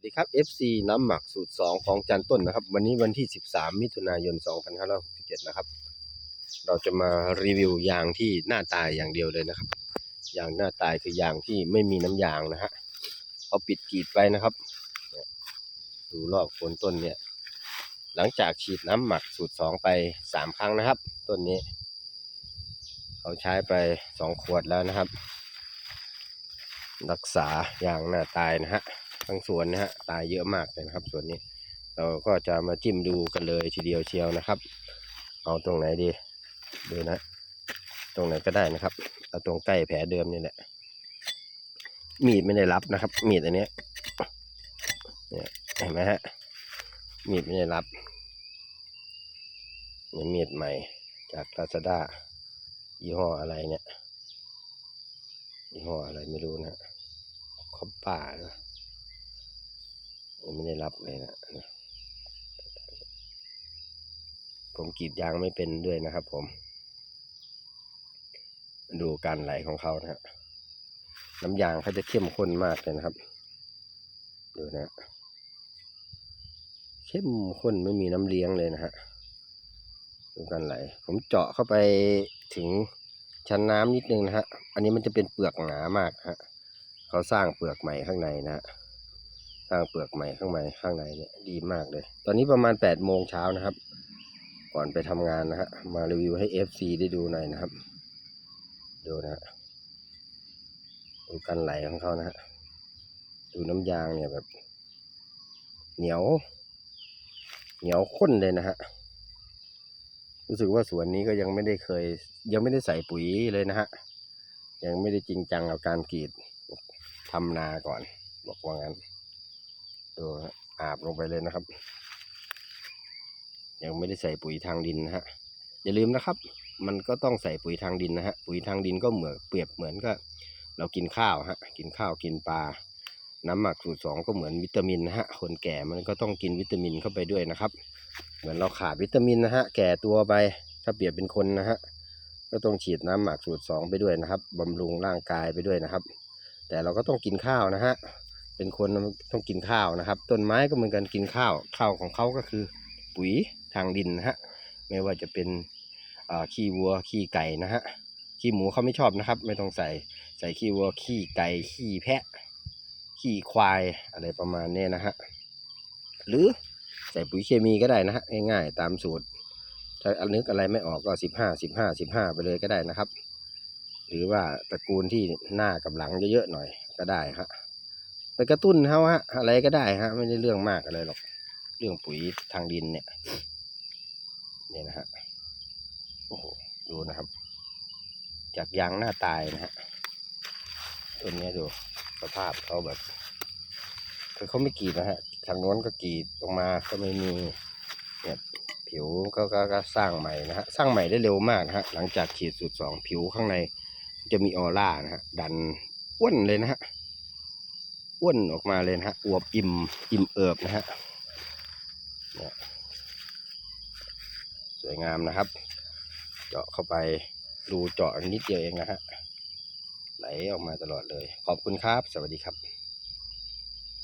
สวัสดีครับ FC น้ำหมักสูตร 2 ของจันต้นนะครับ วันนี้วันที่ 13 มิถุนายน 2567 นะครับ เราจะมารีวิวยางที่หน้าตายอย่างเดียวเลยนะครับยางหน้าตายคือยางที่ไม่มีน้ำยางนะฮะเขาปิดกรีดไปนะครับ ดูรอบโคนต้นเนี่ย หลังจากฉีดน้ำหมักสูตร 2 ไป 3 ครั้งนะครับ ต้นนี้เขาใช้ไป 2 ขวดแล้วนะครับ รักษายางหน้าตายนะฮะ ทั้งสวนนะฮะตายเยอะมากเลยนะครับสวนนี้ เราก็จะมาจิ้มดูกันเลยทีเดียวเชียวนะครับ เอาตรงไหนดีดูนะ ตรงไหนก็ได้นะครับ เอาตรงใกล้แผลเดิมนี่แหละ มีดไม่ได้รับนะครับ มีดอันนี้เนี่ยเห็นไหมฮะมีดไม่ได้รับนี่มีดใหม่จากลาซาด้ายี่ห้ออะไรเนี่ยยี่ห้ออะไรไม่รู้นะคอปป้าเหรอ ผมไม่ได้รับเลยนะผมกรีดยางไม่เป็นด้วยนะครับ ผม ดูการไหลของเขานะฮะน้ำยางเขาจะเข้มข้นมากเลยนะครับ ดูนะ เข้มข้นไม่มีน้ำเลี้ยงเลยนะฮะดูการไหล ผมเจาะเข้าไปถึงชั้นน้ำนิดนึงนะฮะ อันนี้มันจะเป็นเปลือกหนามากฮะ เขาสร้างเปลือกใหม่ข้างในนะฮะ สร้างเปลือกใหม่ข้างในข้างในเนี่ยดีมากเลย ตอนนี้ประมาณ8ปดโมงเช้านะครับ ก่อนไปทำงานนะฮะมารีวิวให้ FC ได้ดูหน่อยนะครับ ดูนะฮะดูการไหลของเขานะฮะดูน้ำยางเนี่ยแบบ เหนียว เหนียวข้นเลยนะฮะรู้สึกว่าสวนนี้ก็ยังไม่ได้เคย ยังไม่ได้ใส่ปุ๋ยเลยนะฮะยังไม่ได้จริงจังกับการกรีดทำนาก่อน บอกว่างั้น ดูอาบลงไปเลยนะครับ ยังไม่ได้ใส่ปุ๋ยทางดินนะฮะอย่าลืมนะครับ มันก็ต้องใส่ปุ๋ยทางดินนะฮะปุ๋ยทางดินก็เหมือนเปรียบเหมือนก็ เรากินข้าวฮะกินข้าวกินปลาน้ำหมักสูตรสองก็เหมือนวิตามินนะฮะคนแก่มันก็ต้องกินวิตามินเข้าไปด้วยนะครับ เหมือนเราขาดวิตามินนะฮะแก่ตัวไปถ้าเปรียบเป็นคนนะฮะก็ต้องฉีดน้ำหมักสูตรสองไปด้วยนะครับบำรุงร่างกายไปด้วยนะครับ แต่เราก็ต้องกินข้าวนะฮะ เป็นคนต้องกินข้าวนะครับ ต้นไม้ก็เหมือนกันกินข้าว ข้าวของเขาก็คือ ปุ๋ยทางดินนะฮะ ไม่ว่าจะเป็นขี้วัวขี้ไก่นะฮะ ขี้หมูเขาไม่ชอบนะครับ ไม่ต้องใส่ใส่ขี้วัวขี้ไก่ขี้แพะ ขี้ควายอะไรประมาณนี้นะฮะ หรือใส่ปุ๋ยเคมีก็ได้นะฮะง่ายๆตามสูตร ถ้าอันนึกอะไรไม่ออกก็สิบห้าสิบห้าสิบห้าไปเลยก็ได้นะครับ หรือว่าตระกูลที่หน้ากับหลังเยอะๆหน่อยก็ได้ฮะ กระตุ้นเขาฮะ อะไรก็ได้ฮะ ไม่ได้เรื่องมากอะไรหรอก เรื่องปุ๋ยทางดินเนี่ยเนี่ยนะฮะโอ้โหดูนะครับ จากยางหน้าตายนะฮะต้นนี้ดูสภาพเขาแบบคือเขาไม่กรีดนะฮะทางโน้นก็กรีดออกมาก็ไม่มีเนี่ยผิวก็ก็ก็สร้างใหม่นะฮะสร้างใหม่ได้เร็วมากนะฮะหลังจากฉีดสูตรสองผิวข้างในจะมีออร่านะฮะดันอ้วนเลยนะฮะ อ้วนออกมาเลยนะฮะอวบอิ่มอิ่มเอิบนะฮะสวยงามนะครับ เจาะเข้าไปรูเจาะนิดเดียวเองนะฮะไหลออกมาตลอดเลย ขอบคุณครับ สวัสดีครับ